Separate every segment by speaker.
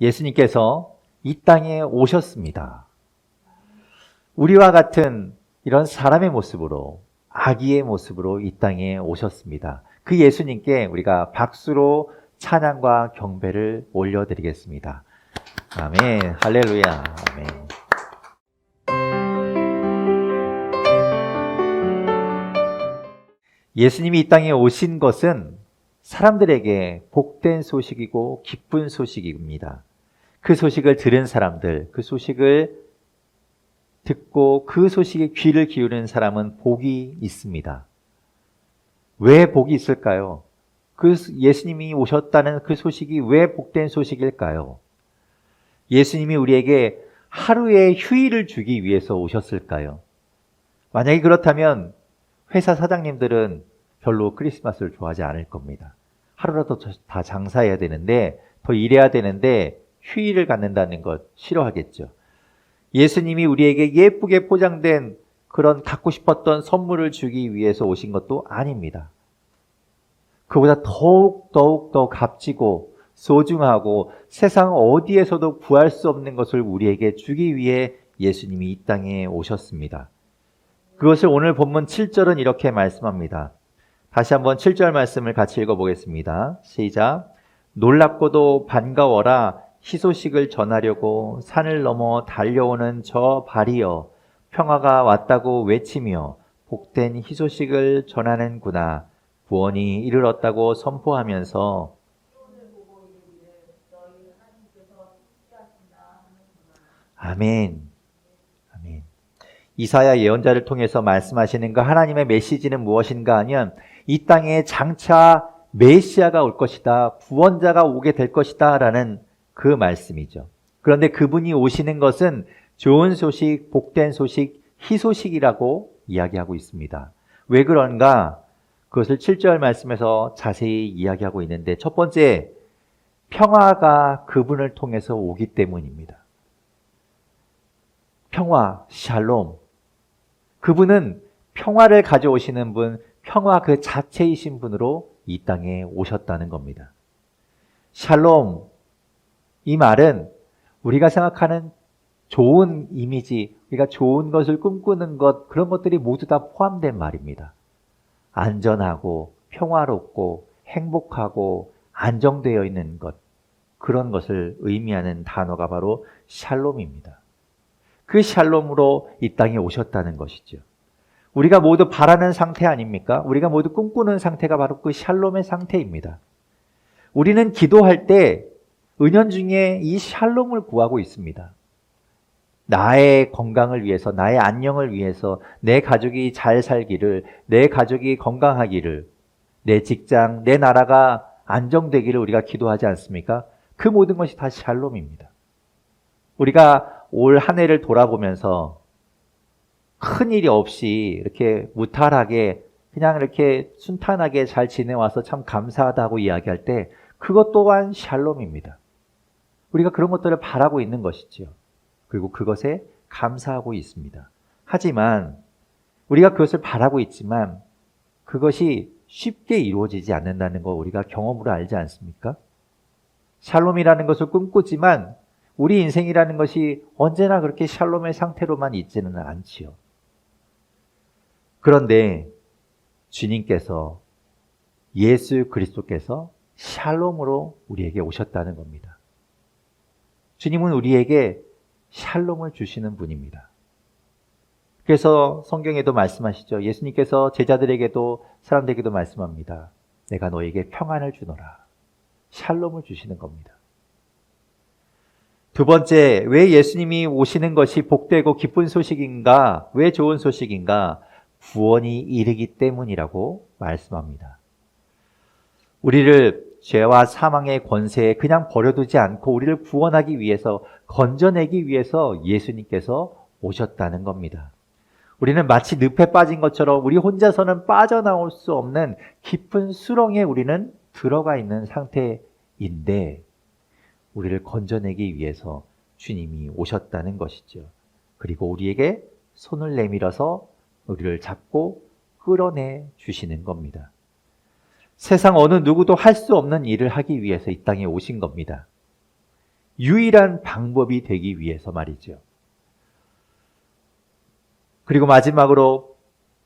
Speaker 1: 예수님께서 이 땅에 오셨습니다. 우리와 같은 이런 사람의 모습으로 아기의 모습으로 이 땅에 오셨습니다. 그 예수님께 우리가 박수로 찬양과 경배를 올려드리겠습니다. 아멘. 할렐루야. 아멘. 예수님이 이 땅에 오신 것은 사람들에게 복된 소식이고 기쁜 소식입니다. 그 소식을 들은 사람들, 그 소식을 듣고 그 소식에 귀를 기울이는 사람은 복이 있습니다. 왜 복이 있을까요? 그 예수님이 오셨다는 그 소식이 왜 복된 소식일까요? 예수님이 우리에게 하루의 휴일을 주기 위해서 오셨을까요? 만약에 그렇다면 회사 사장님들은 별로 크리스마스를 좋아하지 않을 겁니다. 하루라도 다 장사해야 되는데, 더 일해야 되는데, 휴일을 갖는다는 것 싫어하겠죠. 예수님이 우리에게 예쁘게 포장된 그런 갖고 싶었던 선물을 주기 위해서 오신 것도 아닙니다. 그보다 더욱 더욱 더 값지고 소중하고 세상 어디에서도 구할 수 없는 것을 우리에게 주기 위해 예수님이 이 땅에 오셨습니다. 그것을 오늘 본문 7절은 이렇게 말씀합니다. 다시 한번 7절 말씀을 같이 읽어보겠습니다. 시작. 놀랍고도 반가워라. 희소식을 전하려고 산을 넘어 달려오는 저 발이여. 평화가 왔다고 외치며 복된 희소식을 전하는구나. 구원이 이르렀다고 선포하면서 아멘. 아멘. 이사야 예언자를 통해서 말씀하시는 그 하나님의 메시지는 무엇인가 하면 이 땅에 장차 메시아가 올 것이다. 구원자가 오게 될 것이다. 라는 그 말씀이죠. 그런데 그분이 오시는 것은 좋은 소식, 복된 소식, 희소식이라고 이야기하고 있습니다. 왜 그런가? 그것을 7절 말씀에서 자세히 이야기하고 있는데 첫 번째, 평화가 그분을 통해서 오기 때문입니다. 평화, 샬롬. 그분은 평화를 가져오시는 분, 평화 그 자체이신 분으로 이 땅에 오셨다는 겁니다. 샬롬, 이 말은 우리가 생각하는 좋은 이미지, 우리가 좋은 것을 꿈꾸는 것, 그런 것들이 모두 다 포함된 말입니다. 안전하고 평화롭고 행복하고 안정되어 있는 것, 그런 것을 의미하는 단어가 바로 샬롬입니다. 그 샬롬으로 이 땅에 오셨다는 것이죠. 우리가 모두 바라는 상태 아닙니까? 우리가 모두 꿈꾸는 상태가 바로 그 샬롬의 상태입니다. 우리는 기도할 때 은연중에 이 샬롬을 구하고 있습니다. 나의 건강을 위해서, 나의 안녕을 위해서, 내 가족이 잘 살기를, 내 가족이 건강하기를, 내 직장, 내 나라가 안정되기를 우리가 기도하지 않습니까? 그 모든 것이 다 샬롬입니다. 우리가 올 한 해를 돌아보면서 큰 일이 없이 이렇게 무탈하게 그냥 이렇게 순탄하게 잘 지내와서 참 감사하다고 이야기할 때 그것 또한 샬롬입니다. 우리가 그런 것들을 바라고 있는 것이지요. 그리고 그것에 감사하고 있습니다. 하지만 우리가 그것을 바라고 있지만 그것이 쉽게 이루어지지 않는다는 거 우리가 경험으로 알지 않습니까? 샬롬이라는 것을 꿈꾸지만 우리 인생이라는 것이 언제나 그렇게 샬롬의 상태로만 있지는 않지요. 그런데 주님께서 예수 그리스도께서 샬롬으로 우리에게 오셨다는 겁니다. 주님은 우리에게 샬롬을 주시는 분입니다. 그래서 성경에도 말씀하시죠. 예수님께서 제자들에게도 사람들에게도 말씀합니다. 내가 너에게 평안을 주노라. 샬롬을 주시는 겁니다. 두 번째, 왜 예수님이 오시는 것이 복되고 기쁜 소식인가? 왜 좋은 소식인가? 구원이 이르기 때문이라고 말씀합니다. 우리를 죄와 사망의 권세에 그냥 버려두지 않고 우리를 구원하기 위해서 건져내기 위해서 예수님께서 오셨다는 겁니다. 우리는 마치 늪에 빠진 것처럼 우리 혼자서는 빠져나올 수 없는 깊은 수렁에 우리는 들어가 있는 상태인데 우리를 건져내기 위해서 주님이 오셨다는 것이죠. 그리고 우리에게 손을 내밀어서 우리를 잡고 끌어내 주시는 겁니다. 세상 어느 누구도 할 수 없는 일을 하기 위해서 이 땅에 오신 겁니다. 유일한 방법이 되기 위해서 말이죠. 그리고 마지막으로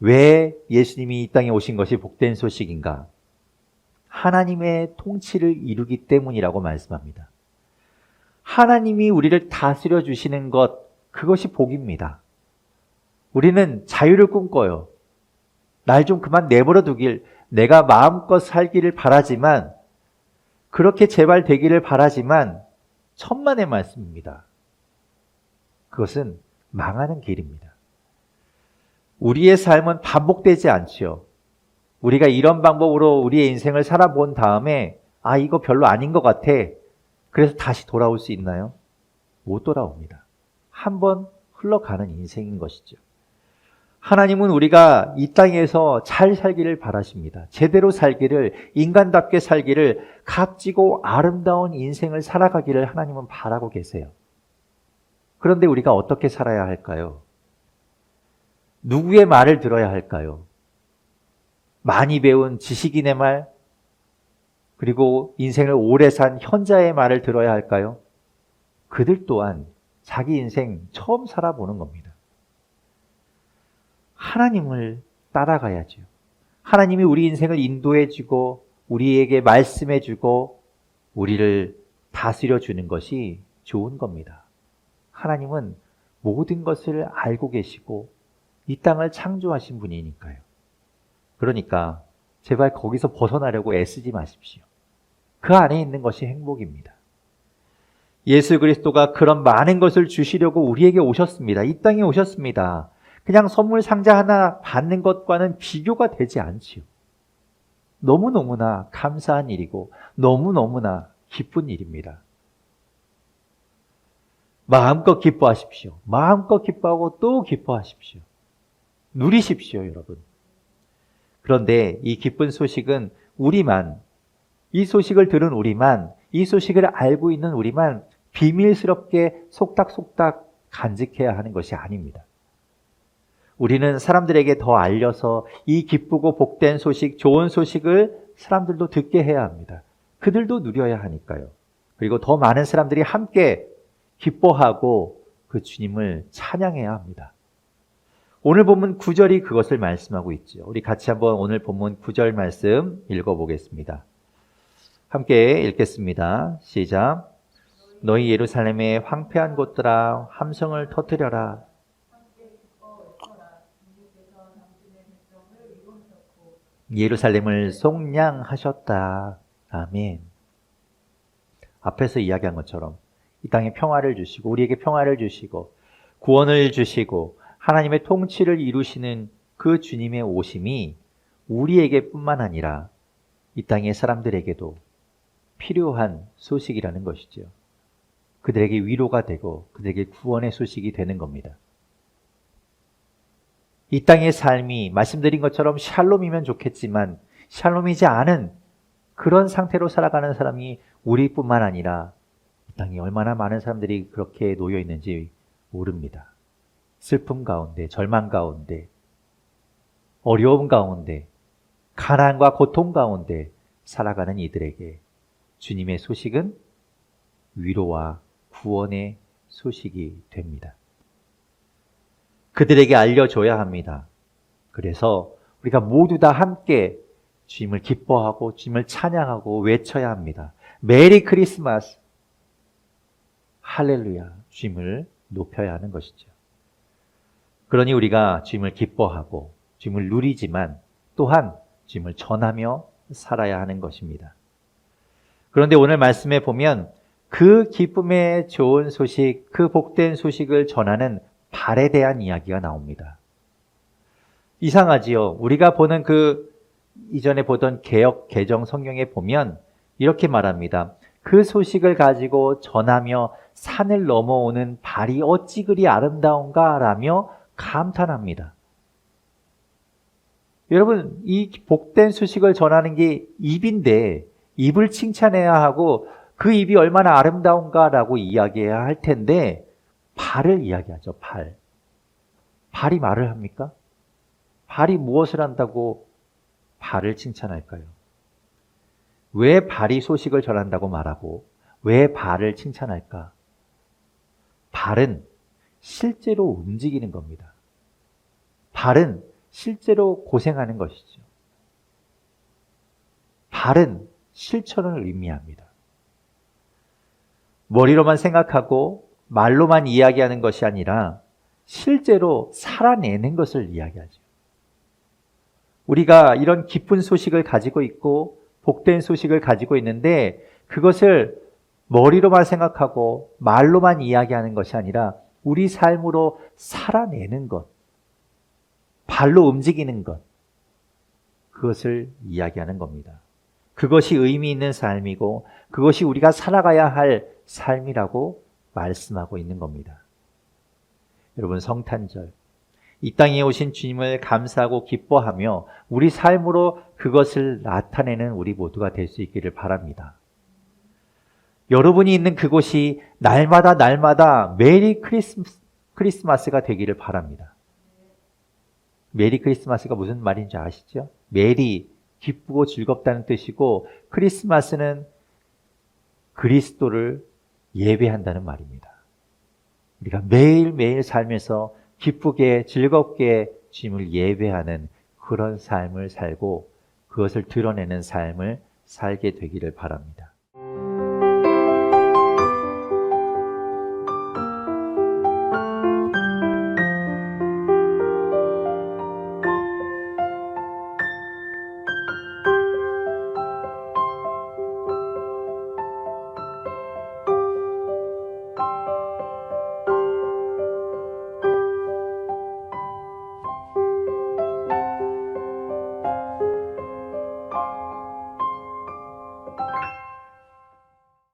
Speaker 1: 왜 예수님이 이 땅에 오신 것이 복된 소식인가? 하나님의 통치를 이루기 때문이라고 말씀합니다. 하나님이 우리를 다스려 주시는 것, 그것이 복입니다. 우리는 자유를 꿈꿔요. 날 좀 그만 내버려 두길, 내가 마음껏 살기를 바라지만, 그렇게 제발 되기를 바라지만, 천만의 말씀입니다. 그것은 망하는 길입니다. 우리의 삶은 반복되지 않지요. 우리가 이런 방법으로 우리의 인생을 살아본 다음에, 아, 이거 별로 아닌 것 같아. 그래서 다시 돌아올 수 있나요? 못 돌아옵니다. 한번 흘러가는 인생인 것이죠. 하나님은 우리가 이 땅에서 잘 살기를 바라십니다. 제대로 살기를, 인간답게 살기를, 값지고 아름다운 인생을 살아가기를 하나님은 바라고 계세요. 그런데 우리가 어떻게 살아야 할까요? 누구의 말을 들어야 할까요? 많이 배운 지식인의 말, 그리고 인생을 오래 산 현자의 말을 들어야 할까요? 그들 또한 자기 인생 처음 살아보는 겁니다. 하나님을 따라가야죠. 하나님이 우리 인생을 인도해주고 우리에게 말씀해주고 우리를 다스려 주는 것이 좋은 겁니다. 하나님은 모든 것을 알고 계시고 이 땅을 창조하신 분이니까요. 그러니까 제발 거기서 벗어나려고 애쓰지 마십시오. 그 안에 있는 것이 행복입니다. 예수 그리스도가 그런 많은 것을 주시려고 우리에게 오셨습니다. 이 땅에 오셨습니다. 그냥 선물 상자 하나 받는 것과는 비교가 되지 않지요. 너무너무나 감사한 일이고 너무너무나 기쁜 일입니다. 마음껏 기뻐하십시오. 마음껏 기뻐하고 또 기뻐하십시오. 누리십시오, 여러분. 그런데 이 기쁜 소식은 우리만, 이 소식을 들은 우리만, 이 소식을 알고 있는 우리만 비밀스럽게 속닥속닥 간직해야 하는 것이 아닙니다. 우리는 사람들에게 더 알려서 이 기쁘고 복된 소식, 좋은 소식을 사람들도 듣게 해야 합니다. 그들도 누려야 하니까요. 그리고 더 많은 사람들이 함께 기뻐하고 그 주님을 찬양해야 합니다. 오늘 본문 9절이 그것을 말씀하고 있죠. 우리 같이 한번 오늘 본문 9절 말씀 읽어보겠습니다. 함께 읽겠습니다. 시작. 너희 예루살렘의 황폐한 곳들아 함성을 터뜨려라. 예루살렘을 속량하셨다. 아멘. 앞에서 이야기한 것처럼 이 땅에 평화를 주시고 우리에게 평화를 주시고 구원을 주시고 하나님의 통치를 이루시는 그 주님의 오심이 우리에게뿐만 아니라 이 땅의 사람들에게도 필요한 소식이라는 것이죠. 그들에게 위로가 되고 그들에게 구원의 소식이 되는 겁니다. 이 땅의 삶이 말씀드린 것처럼 샬롬이면 좋겠지만 샬롬이지 않은 그런 상태로 살아가는 사람이 우리뿐만 아니라 이 땅에 얼마나 많은 사람들이 그렇게 놓여 있는지 모릅니다. 슬픔 가운데, 절망 가운데, 어려움 가운데, 가난과 고통 가운데 살아가는 이들에게 주님의 소식은 위로와 구원의 소식이 됩니다. 그들에게 알려줘야 합니다. 그래서 우리가 모두 다 함께 주님을 기뻐하고 주님을 찬양하고 외쳐야 합니다. 메리 크리스마스 할렐루야 주님을 높여야 하는 것이죠. 그러니 우리가 주님을 기뻐하고 주님을 누리지만 또한 주님을 전하며 살아야 하는 것입니다. 그런데 오늘 말씀에 보면 그 기쁨의 좋은 소식, 그 복된 소식을 전하는 발에 대한 이야기가 나옵니다. 이상하지요. 우리가 보는 그 이전에 보던 개혁 개정 성경에 보면 이렇게 말합니다. 그 소식을 가지고 전하며 산을 넘어오는 발이 어찌 그리 아름다운가 라며 감탄합니다. 여러분, 이 복된 소식을 전하는 게 입인데 입을 칭찬해야 하고 그 입이 얼마나 아름다운가라고 이야기해야 할 텐데 발을 이야기하죠. 발. 발이 말을 합니까? 발이 무엇을 한다고 발을 칭찬할까요? 왜 발이 소식을 전한다고 말하고 왜 발을 칭찬할까? 발은 실제로 움직이는 겁니다. 발은 실제로 고생하는 것이죠. 발은 실천을 의미합니다. 머리로만 생각하고 말로만 이야기하는 것이 아니라 실제로 살아내는 것을 이야기하죠. 우리가 이런 기쁜 소식을 가지고 있고 복된 소식을 가지고 있는데 그것을 머리로만 생각하고 말로만 이야기하는 것이 아니라 우리 삶으로 살아내는 것, 발로 움직이는 것, 그것을 이야기하는 겁니다. 그것이 의미 있는 삶이고 그것이 우리가 살아가야 할 삶이라고 말씀하고 있는 겁니다. 여러분 성탄절 이 땅에 오신 주님을 감사하고 기뻐하며 우리 삶으로 그것을 나타내는 우리 모두가 될 수 있기를 바랍니다. 여러분이 있는 그곳이 날마다 날마다 메리 크리스마스, 크리스마스가 되기를 바랍니다. 메리 크리스마스가 무슨 말인지 아시죠? 메리, 기쁘고 즐겁다는 뜻이고 크리스마스는 그리스도를 예배한다는 말입니다. 우리가 매일매일 살면서 기쁘게 즐겁게 주님을 예배하는 그런 삶을 살고 그것을 드러내는 삶을 살게 되기를 바랍니다.